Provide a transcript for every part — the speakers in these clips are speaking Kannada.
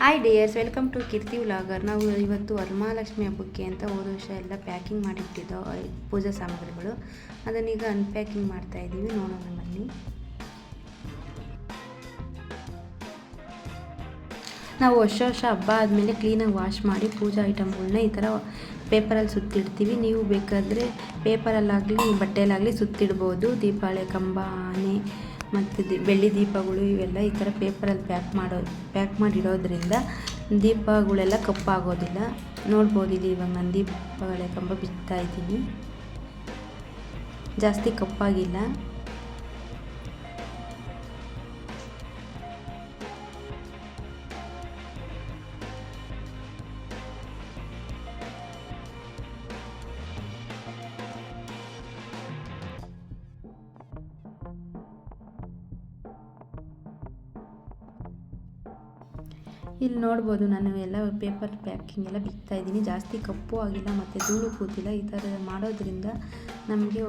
Hi dears welcome to Keerthi vlogger ನಾವು ಇವತ್ತು ವರಮಹಾಲಕ್ಷ್ಮಿ ಹಬ್ಬಕ್ಕೆ ಅಂತ ಹೋದ ವರ್ಷ ಎಲ್ಲ ಪ್ಯಾಕಿಂಗ್ ಮಾಡಿಟ್ಟಿದ್ದೋ ಪೂಜಾ ಸಾಮಗ್ರಿಗಳು. ಅದನ್ನೀಗ ಅನ್ಪ್ಯಾಕಿಂಗ್ ಮಾಡ್ತಾ ಇದ್ದೀವಿ. ನೋಡೋಣ ಬನ್ನಿ. ನಾವು ವರ್ಷ ವರ್ಷ ಹಬ್ಬ ಆದಮೇಲೆ ಕ್ಲೀನಾಗಿ ವಾಶ್ ಮಾಡಿ ಪೂಜಾ ಐಟಮ್ಗಳನ್ನ ಈ ಥರ ಪೇಪರಲ್ಲಿ ಸುತ್ತಿಡ್ತೀವಿ. ನೀವು ಬೇಕಾದರೆ ಪೇಪರಲ್ಲಾಗಲಿ ಬಟ್ಟೆಯಲ್ಲಾಗಲಿ ಸುತ್ತಿಡ್ಬೋದು. ದೀಪಾವಳಿ ಕಂಬ, ಆನೆ ಮತ್ತು ದಿ ಬೆಳ್ಳಿ ದೀಪಗಳು ಇವೆಲ್ಲ ಈ ಥರ ಪೇಪರಲ್ಲಿ ಪ್ಯಾಕ್ ಮಾಡೋ ಪ್ಯಾಕ್ ಮಾಡಿಡೋದ್ರಿಂದ ದೀಪಗಳೆಲ್ಲ ಕಪ್ಪಾಗೋದಿಲ್ಲ. ನೋಡ್ಬೋದು ಇಲ್ಲಿ ಇವಾಗ ನಾನು ದೀಪಗಳೇ ಕಂಬ ಬಿತ್ತಾ ಇದ್ದೀನಿ. ಜಾಸ್ತಿ ಕಪ್ಪಾಗಿಲ್ಲ. ಇಲ್ಲಿ ನೋಡ್ಬೋದು ನಾನು ಎಲ್ಲ ಪೇಪರ್ ಪ್ಯಾಕಿಂಗ್ ಎಲ್ಲ ಬಿತ್ತಾ ಇದ್ದೀನಿ. ಜಾಸ್ತಿ ಕಪ್ಪು ಆಗಿಲ್ಲ ಮತ್ತು ಧೂಳು ಕೂತಿಲ್ಲ. ಈ ಥರ ಮಾಡೋದ್ರಿಂದ ನಮಗೆ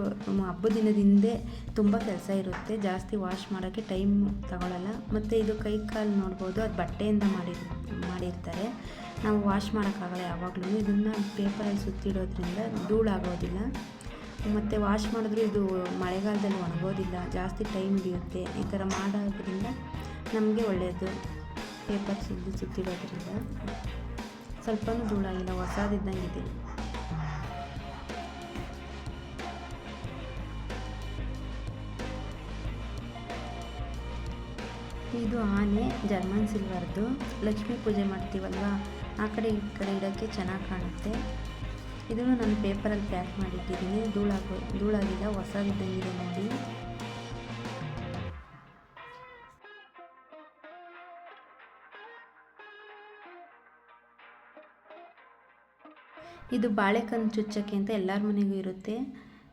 ಹಬ್ಬದ ದಿನದಿಂದೇ ತುಂಬ ಕೆಲಸ ಇರುತ್ತೆ. ಜಾಸ್ತಿ ವಾಶ್ ಮಾಡೋಕ್ಕೆ ಟೈಮ್ ತಗೊಳ್ಳಲ್ಲ ಮತ್ತು ಇದು ಕೈ ಕಾಲು ನೋಡ್ಬೋದು. ಅದು ಬಟ್ಟೆಯಿಂದ ಮಾಡಿ ಮಾಡಿರ್ತಾರೆ. ನಾವು ವಾಶ್ ಮಾಡೋಕ್ಕಾಗಲ್ಲ ಯಾವಾಗಲೂ. ಇದನ್ನು ಪೇಪರಲ್ಲಿ ಸುತ್ತಿಡೋದ್ರಿಂದ ಧೂಳಾಗೋದಿಲ್ಲ. ಮತ್ತು ವಾಶ್ ಮಾಡಿದ್ರೂ ಇದು ಮಳೆಗಾಲದಲ್ಲಿ ಒಣಗೋದಿಲ್ಲ. ಜಾಸ್ತಿ ಟೈಮ್ ಹಿಡಿಯುತ್ತೆ. ಈ ಥರ ಮಾಡೋದ್ರಿಂದ ನಮಗೆ ಒಳ್ಳೆಯದು ಪೇಪರ್ ಸುದ್ದಿ ಸ್ವಲ್ಪ ಸ್ವಲ್ಪನೂ ಧೂಳಾಗಿಲ್ಲ ಹೊಸದಿದ್ದಂಗಿದೆ. ಇದು ಆನೆ, ಜರ್ಮನ್ ಸಿಲ್ವರ್ದು. ಲಕ್ಷ್ಮಿ ಪೂಜೆ ಮಾಡ್ತೀವಲ್ವ? ಆ ಕಡೆ, ಈ ಕಡೆ ಇಡೋಕ್ಕೆ ಚೆನ್ನಾಗಿ ಕಾಣುತ್ತೆ. ಇದನ್ನು ನಾನು ಪೇಪರಲ್ಲಿ ಪ್ಯಾಕ್ ಮಾಡಿಟ್ಟಿದ್ದೀನಿ. ಧೂಳಾಗೋ, ಧೂಳಾಗಿಲ್ಲ, ಹೊಸದಿದ್ದಂಗಿದೆ ನೋಡಿ. ಇದು ಬಾಳೆಕಂದು ಚುಚ್ಚಕ್ಕೆ ಅಂತ ಎಲ್ಲರ ಮನೆಗೂ ಇರುತ್ತೆ.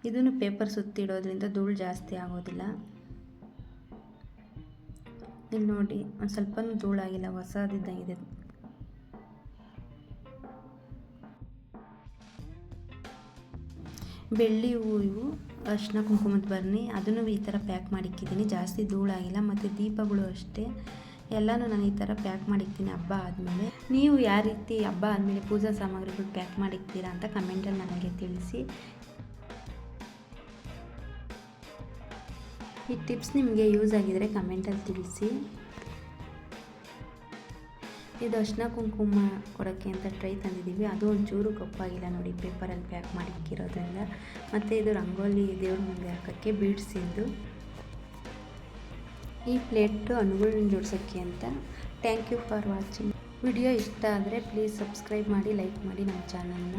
ಇದನ್ನು ಪೇಪರ್ ಸುತ್ತಿಡೋದ್ರಿಂದ ಧೂಳು ಜಾಸ್ತಿ ಆಗೋದಿಲ್ಲ. ಇಲ್ಲಿ ನೋಡಿ, ಒಂದು ಸ್ವಲ್ಪ ಧೂಳಾಗಿಲ್ಲ, ಹೊಸದಿದ್ದಂಗಿದೆ. ಬೆಳ್ಳಿ ಹೂವು ಇವು ಅರ್ಶಿನ ಕುಂಕುಮದ ಬನ್ನಿ ಅದನ್ನು ಈ ಥರ ಪ್ಯಾಕ್ ಮಾಡಿಕ್ಕಿದ್ದೀನಿ ಜಾಸ್ತಿ ಧೂಳಾಗಿಲ್ಲ, ಮತ್ತು ದೀಪಗಳು ಅಷ್ಟೇ. ಎಲ್ಲನೂ ನಾನು ಈ ಥರ ಪ್ಯಾಕ್ ಮಾಡಿಕ್ತೀನಿ ಹಬ್ಬ ಆದಮೇಲೆ. ನೀವು ಯಾವ ರೀತಿ ಹಬ್ಬ ಆದಮೇಲೆ ಪೂಜಾ ಸಾಮಗ್ರಿಗಳು ಪ್ಯಾಕ್ ಮಾಡಿಕ್ತೀರಾ ಅಂತ ಕಮೆಂಟಲ್ಲಿ ನನಗೆ ತಿಳಿಸಿ. ಈ ಟಿಪ್ಸ್ ನಿಮಗೆ ಯೂಸ್ ಆಗಿದರೆ ಕಮೆಂಟಲ್ಲಿ ತಿಳಿಸಿ. ಇದು ಅರ್ಶಿನ ಕುಂಕುಮ ಕೊಡೋಕ್ಕೆ ಅಂತ ಟ್ರೈ ತಂದಿದ್ದೀವಿ. ಅದು ಒಂಚೂರು ಕಪ್ಪಾಗಿಲ್ಲ ನೋಡಿ, ಪೇಪರಲ್ಲಿ ಪ್ಯಾಕ್ ಮಾಡಿಕ್ಕಿರೋದ್ರಿಂದ. ಮತ್ತು ಇದು ರಂಗೋಲಿ ದೇವ್ರ ಮುಂದೆ ಹಾಕೋಕ್ಕೆ ಬೀಡ್ಸಿದ್ದು ಈ ಪ್ಲೇಟು ಹಣ್ಣುಗಳನ್ನ ಜೋಡಿಸೋಕ್ಕೆ ಅಂತ. Thank you for watching video ಇಷ್ಟ ಆದರೆ ಪ್ಲೀಸ್ ಸಬ್ಸ್ಕ್ರೈಬ್ ಮಾಡಿ ಲೈಕ್ ಮಾಡಿ ನಮ್ಮ ಚಾನಲ್ನ